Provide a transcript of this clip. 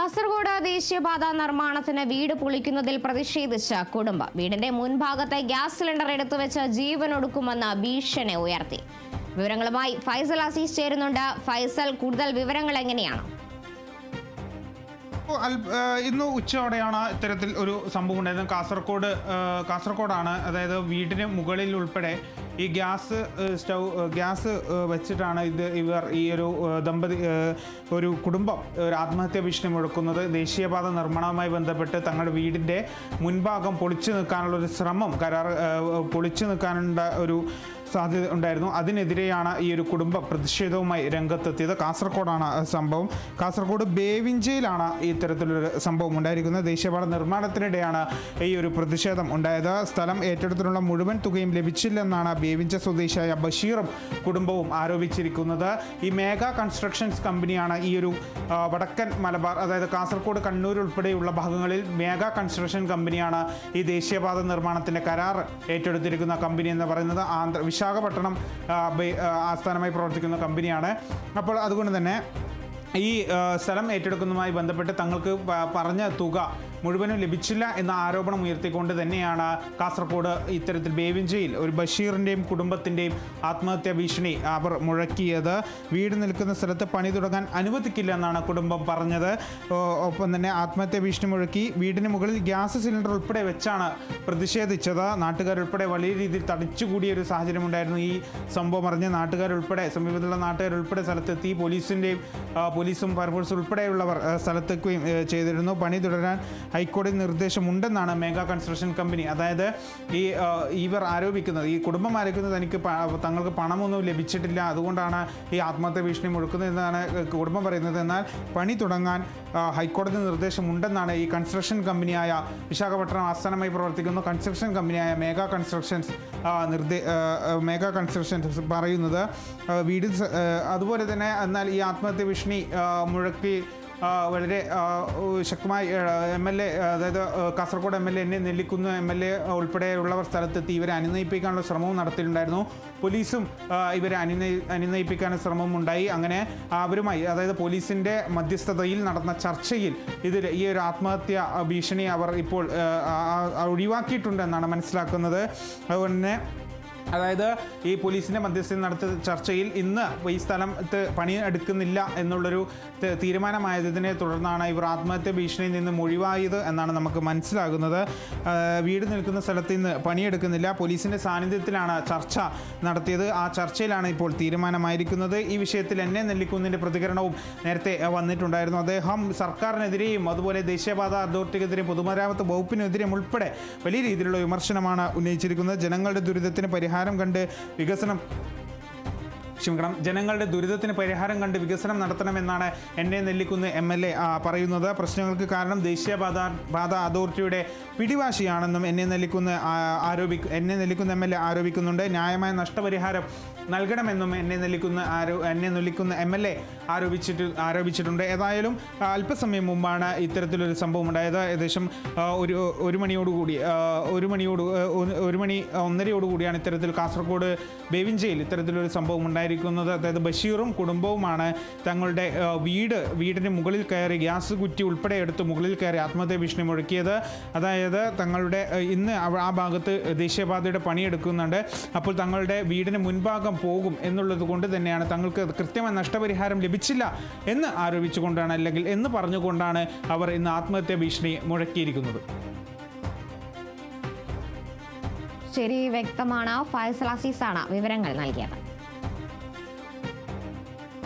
കാസർഗോഡ് ദേശീയപാത നിർമ്മാണത്തിന് വീട് പൊളിക്കുന്നതിൽ പ്രതിഷേധിച്ച കുടുംബം. വീടിന്റെ മുൻഭാഗത്തെ ഗ്യാസ് സിലിണ്ടർ എടുത്തു വെച്ച ജീവനൊടുക്കുമെന്ന ഭീഷണി ഉയർത്തി. വിവരങ്ങളുമായി ഫൈസൽ അസീസ് ചേരുന്നുണ്ട്. ഫൈസൽ കൂടുതൽ വിവരങ്ങൾ എങ്ങനെയാണ്? ഇന്ന് ഉച്ചയോടെയാണ് ഇത്തരത്തിൽ ഒരു സംഭവം ഉണ്ടായിരുന്നത് കാസർഗോഡ് കാസർഗോഡാണ്. അതായത് വീടിന് മുകളിൽ ഉൾപ്പെടെ ഈ ഗ്യാസ് സ്റ്റൗ ഗ്യാസ് വെച്ചിട്ടാണ് ഇത് ഇവർ ഈ ഒരു ദമ്പതി ഒരു കുടുംബം ഒരു ആത്മഹത്യാ ഭീഷണി മുഴക്കുന്നത്. ദേശീയപാത നിർമ്മാണവുമായി ബന്ധപ്പെട്ട് തങ്ങളുടെ വീടിന്റെ മുൻഭാഗം പൊളിച്ചു നിൽക്കാനുള്ള ഒരു ശ്രമം കരാർ പൊളിച്ചു നിൽക്കാനുള്ള ഒരു സാധ്യത ഉണ്ടായിരുന്നു. അതിനെതിരെയാണ് ഈ ഒരു കുടുംബം പ്രതിഷേധവുമായി രംഗത്തെത്തിയത്. കാസർഗോഡാണ് സംഭവം. കാസർഗോഡ് ബേവിഞ്ചയിലാണ് ഇത്തരത്തിലൊരു സംഭവം ഉണ്ടായിരിക്കുന്നത്. ദേശീയപാത നിർമ്മാണത്തിനിടെയാണ് ഈ ഒരു പ്രതിഷേധം ഉണ്ടായത്. സ്ഥലം ഏറ്റെടുത്തിനുള്ള മുഴുവൻ തുകയും ലഭിച്ചില്ലെന്നാണ് ബേവിഞ്ച സ്വദേശിയായ ബഷീറും കുടുംബവും ആരോപിച്ചിരിക്കുന്നത്. ഈ മേഘ കൺസ്ട്രക്ഷൻസ് കമ്പനിയാണ് ഈ ഒരു വടക്കൻ മലബാർ അതായത് കാസർഗോഡ് കണ്ണൂർ ഉൾപ്പെടെയുള്ള ഭാഗങ്ങളിൽ മേഘ കൺസ്ട്രക്ഷൻ കമ്പനിയാണ് ഈ ദേശീയപാത നിർമ്മാണത്തിന്റെ കരാർ ഏറ്റെടുത്തിരിക്കുന്ന കമ്പനി എന്ന് പറയുന്നത്. ആന്ധ്ര വിശാഖപട്ടണം ആസ്ഥാനമായി പ്രവർത്തിക്കുന്ന കമ്പനിയാണ്. അപ്പോൾ അതുകൊണ്ട് തന്നെ ഈ സ്ഥലം ഏറ്റെടുക്കുന്നതുമായി ബന്ധപ്പെട്ട് തങ്ങൾക്ക് പറഞ്ഞ തുക മുഴുവനും ലഭിച്ചില്ല എന്ന ആരോപണം ഉയർത്തിക്കൊണ്ട് തന്നെയാണ് കാസർഗോഡ് ഇത്തരത്തിൽ ബേവിഞ്ചയിൽ ഒരു ബഷീറിന്റെയും കുടുംബത്തിന്റെയും ആത്മഹത്യാ ഭീഷണി അവർ മുഴക്കിയത്. വീട് നിൽക്കുന്ന സ്ഥലത്ത് പണി തുടങ്ങാൻ അനുവദിക്കില്ല എന്നാണ് കുടുംബം പറഞ്ഞത്. ഒപ്പം തന്നെ ആത്മഹത്യാ ഭീഷണി മുഴക്കി വീടിന് മുകളിൽ ഗ്യാസ് സിലിണ്ടർ ഉൾപ്പെടെ വെച്ചാണ് പ്രതിഷേധിച്ചത്. നാട്ടുകാരുൾപ്പെടെ വലിയ രീതിയിൽ തടിച്ചുകൂടിയ ഒരു സാഹചര്യം ഉണ്ടായിരുന്നു ഈ സംഭവം അറിഞ്ഞ് നാട്ടുകാരുൾപ്പെടെ സമീപത്തുള്ള നാട്ടുകാരുൾപ്പെടെ സ്ഥലത്തെത്തി പോലീസിന്റെയും പോലീസും ഫയർഫോഴ്സും ഉൾപ്പെടെയുള്ളവർ സ്ഥലത്തെക്കുകയും ചെയ്തിരുന്നു. പണി തുടരാൻ ഹൈക്കോടതി നിർദ്ദേശമുണ്ടെന്നാണ് മെഗാ കൺസ്ട്രക്ഷൻ കമ്പനി. അതായത് ഈ ഇവർ ആരോപിക്കുന്നത് ഈ കുടുംബം ആരോപിക്കുന്നത് തനിക്ക് തങ്ങൾക്ക് പണമൊന്നും ലഭിച്ചിട്ടില്ല. അതുകൊണ്ടാണ് ഈ ആത്മഹത്യ ഭീഷണി മുഴക്കുന്നത് എന്നാണ് കുടുംബം പറയുന്നത്. എന്നാൽ പണി തുടങ്ങാൻ ഹൈക്കോടതി നിർദ്ദേശമുണ്ടെന്നാണ് ഈ കൺസ്ട്രക്ഷൻ കമ്പനിയായ വിശാഖപട്ടണം ആസ്ഥാനമായി പ്രവർത്തിക്കുന്ന കൺസ്ട്രക്ഷൻ കമ്പനിയായ മേഘ കൺസ്ട്രക്ഷൻസ് നിർദ്ദേ മേഘ കൺസ്ട്രക്ഷൻസ് പറയുന്നത്. വീട് അതുപോലെ തന്നെ എന്നാൽ ഈ ആത്മഹത്യ ഭീഷണി മുഴക്കി വളരെ ശക്തമായി എം എൽ എ അതായത് കാസർഗോഡ് എം എൽ എ എന്നെ നെല്ലിക്കുന്ന് എം എൽ എ ഉൾപ്പെടെയുള്ളവർ സ്ഥലത്തെത്തി. ഇവരെ അനുനയിപ്പിക്കാനുള്ള ശ്രമവും നടത്തിയിട്ടുണ്ടായിരുന്നു. പോലീസും ഇവരെ അനുനയി അനുനയിപ്പിക്കാനുള്ള ശ്രമവും ഉണ്ടായി. അങ്ങനെ അവരുമായി അതായത് പോലീസിന്റെ മധ്യസ്ഥതയിൽ നടന്ന ചർച്ചയിൽ ഇതിൽ ഈ ഒരു ആത്മഹത്യ ഭീഷണി അവർ ഇപ്പോൾ ഒഴിവാക്കിയിട്ടുണ്ടെന്നാണ് മനസ്സിലാക്കുന്നത്. അതുകൊണ്ട് തന്നെ അതായത് ഈ പോലീസിന്റെ മധ്യസ്ഥയിൽ നടത്തിയ ചർച്ചയിൽ ഇന്ന് ഈ സ്ഥലത്ത് പണി എടുക്കുന്നില്ല എന്നുള്ളൊരു തീരുമാനമായതിനെ തുടർന്നാണ് ഇവർ ആത്മഹത്യ ഭീഷണിയിൽ നിന്ന് ഒഴിവായത് എന്നാണ് നമുക്ക് മനസ്സിലാകുന്നത്. വീട് നിൽക്കുന്ന സ്ഥലത്ത് നിന്ന് പണിയെടുക്കുന്നില്ല. പോലീസിന്റെ സാന്നിധ്യത്തിലാണ് ചർച്ച നടത്തിയത്. ആ ചർച്ചയിലാണ് ഇപ്പോൾ തീരുമാനമായിരിക്കുന്നത്. ഈ വിഷയത്തിൽ എന്നെ നെല്ലിക്കുന്നിന്റെ പ്രതികരണവും നേരത്തെ വന്നിട്ടുണ്ടായിരുന്നു. അദ്ദേഹം സർക്കാരിനെതിരെയും അതുപോലെ ദേശീയപാത അതോറിറ്റിക്കെതിരെയും പൊതുമരാമത്ത് വകുപ്പിനെതിരെയും ഉൾപ്പെടെ വലിയ രീതിയിലുള്ള വിമർശനമാണ് ഉന്നയിച്ചിരിക്കുന്നത്. ജനങ്ങളുടെ ദുരിതത്തിന് പരിഹാരം കണ്ട് വികസനം ക്ഷമിക്കണം ജനങ്ങളുടെ ദുരിതത്തിന് പരിഹാരം കണ്ട് വികസനം നടത്തണമെന്നാണ് N A Nellikkunnu M L A പറയുന്നത്. പ്രശ്നങ്ങൾക്ക് കാരണം ദേശീയപാത പാത അതോറിറ്റിയുടെ പിടിവാശിയാണെന്നും N A Nellikkunnu ആരോപിക്കും N A Nellikkunnu M L A ആരോപിക്കുന്നുണ്ട്. ന്യായമായ നഷ്ടപരിഹാരം നൽകണമെന്നും എന്നെ നെല്ലിക്കുന്ന ആരോ എന്നെ നെല്ലിക്കുന്ന എം എൽ എ ആരോപിച്ചിട്ട് ആരോപിച്ചിട്ടുണ്ട്. ഏതായാലും അല്പസമയം മുമ്പാണ് ഇത്തരത്തിലൊരു സംഭവം ഉണ്ടായത്. ഏകദേശം ഒരു ഒരു മണിയോടുകൂടി ഒരു മണിയോട് ഒരു മണി ഒന്നരയോടുകൂടിയാണ് ഇത്തരത്തിൽ കാസർഗോഡ് ബേവിഞ്ചയിൽ ഇത്തരത്തിലൊരു സംഭവം ഉണ്ടായിരിക്കുന്നത്. അതായത് ബഷീറും കുടുംബവുമാണ് തങ്ങളുടെ വീട് വീടിന് മുകളിൽ കയറി ഗ്യാസ് കുറ്റി ഉൾപ്പെടെ എടുത്ത് മുകളിൽ കയറി ആത്മഹത്യ ഭീഷണി മുഴക്കിയത്. അതായത് തങ്ങളുടെ ഇന്ന് ആ ഭാഗത്ത് ദേശീയപാതയുടെ പണിയെടുക്കുന്നുണ്ട്. അപ്പോൾ തങ്ങളുടെ വീടിന് മുൻഭാഗം പോകും എന്നുള്ളത് കൊണ്ട് തന്നെയാണ് തങ്ങൾക്ക് കൃത്യമായ നഷ്ടപരിഹാരം ലഭിച്ചില്ല എന്ന് ആരോപിച്ചുകൊണ്ടാണ് അല്ലെങ്കിൽ എന്ന് പറഞ്ഞുകൊണ്ടാണ് അവർ ഇന്ന് ആത്മഹത്യാ ഭീഷണി മുഴക്കിയിരിക്കുന്നത്. ശരി വ്യക്തമാണ്. ഫൈസൽ അസീസാണ് വിവരങ്ങൾ നൽകിയത്.